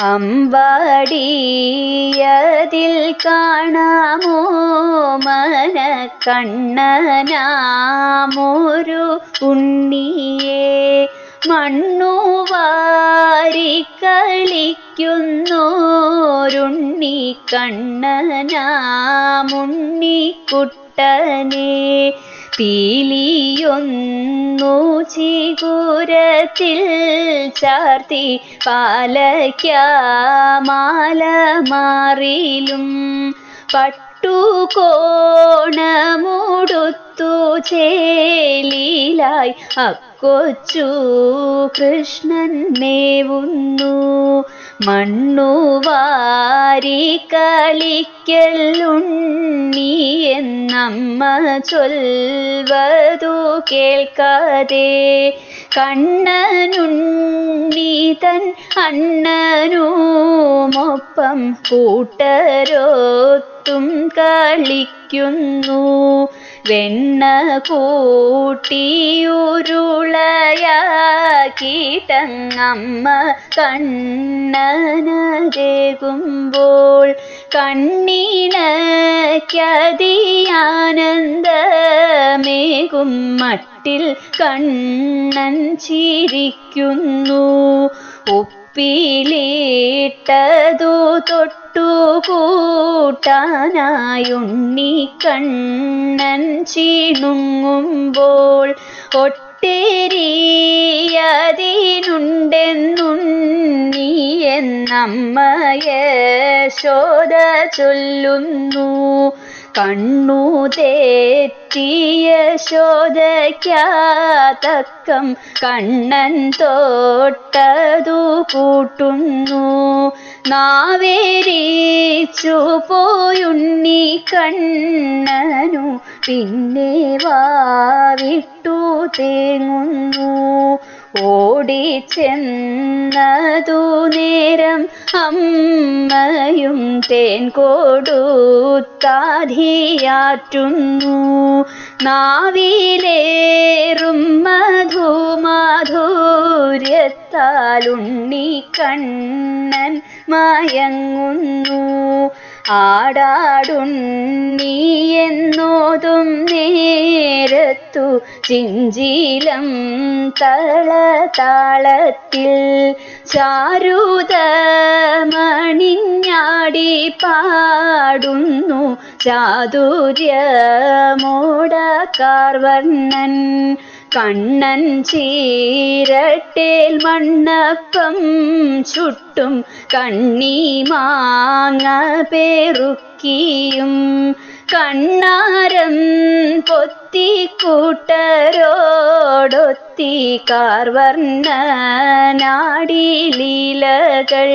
അമ്പാടിയതിൽ കാണാമോ മന കണ്ണനാമൊരു ഉണ്ണിയെ? മണ്ണു വാരി കളിക്കുന്നോരുണ്ണി കണ്ണനാമുണ്ണിക്കുട്ടനെ പീലിയൊന്നു ചിഗുരത്തിൽ ചാർത്തി പാലയ്ക്കാമാല മാറിലും പട്ടുകോണമുടുത്തു ചേലിലായി. അക്കൊച്ചു കൃഷ്ണൻ മേവുന്നു. മണ്ണു വാരി കളിക്കലുണ്ണി എന്നമ്മ ചൊൽവതു കേൾക്കാതെ. കണ്ണനുണ്ണി തൻ അണ്ണനുമൊപ്പം കൂട്ടരോത്തും കളിക്കുന്നു. വെണ്ണ കൂട്ടിയുരുളയാക്കിട്ടങ്ങമ്മ കണ്ണനതേകുമ്പോൾ കണ്ണീണയ്ക്കതിയാനന്ദമേകും മട്ടിൽ കണ്ണൻ ചിരിക്കുന്നു. ഉപ്പിലിട്ടതു തൊട്ടു കൂട്ടാനായുണ്ണി കണ്ണൻ ചീണുങ്ങുമ്പോൾ ഒട്ടേരിയതിനുണ്ടെന്നുണ്ണി എന്നമ്മയശോദ ചൊല്ലുന്നു. കണ്ണു തെറ്റിയ ശോധയ്ക്കാതക്കം കണ്ണൻ തൊട്ടതു കൂട്ടുന്നു. നാവേരിച്ചു പോയുണ്ണി കണ്ണനു പിന്നെ വാവിട്ടു തേങ്ങുന്നു. ഓടിച്ചെന്നതു നേരം അമ്മയും തേൻ കൊടുത്താധിയാറ്റുന്നു. നാവിലേറും മധുമാധൂര്യത്താലുണ്ണി കണ്ണൻ മയങ്ങുന്നു. ആടാടുണ്ണി എന്നോതും നേരത്തു ചിഞ്ചിലം തളതാളത്തിൽ ചാരുതമണിഞ്ഞാടി പാടുന്നു ചാതുര്യമോടക്കാർവർണൻ കണ്ണൻ ചീരട്ടേൽ മണ്ണപ്പം ചുട്ടും കണ്ണി മാങ്ങ പേറുക്കിയും കണ്ണാരം നാടി കാർവർണനാടിലീലകൾ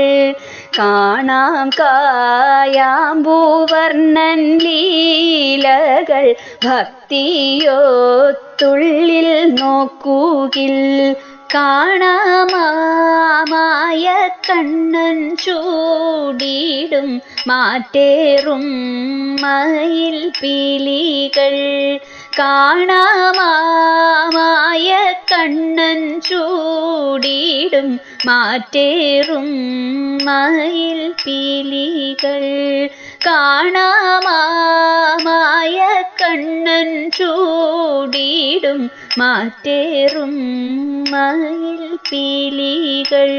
കാണാം കായാമ്പൂവർണൻ ലീലകൾ. ഭക്തിയോത്തുള്ളിൽ നോക്കുകിൽ. കാണാമായ കണ്ണൻ ചൂടിടും. മാറ്റേറും മയിൽ പീലികൾ. കാണാമായ കണ്ണൻ ചൂടിടും മാറ്റേറും മയിൽ പീലികൾ. കാണാമായ കണ്ണൻ ചൂടിടും മാറ്റേറും മയിൽ പീലികൾ.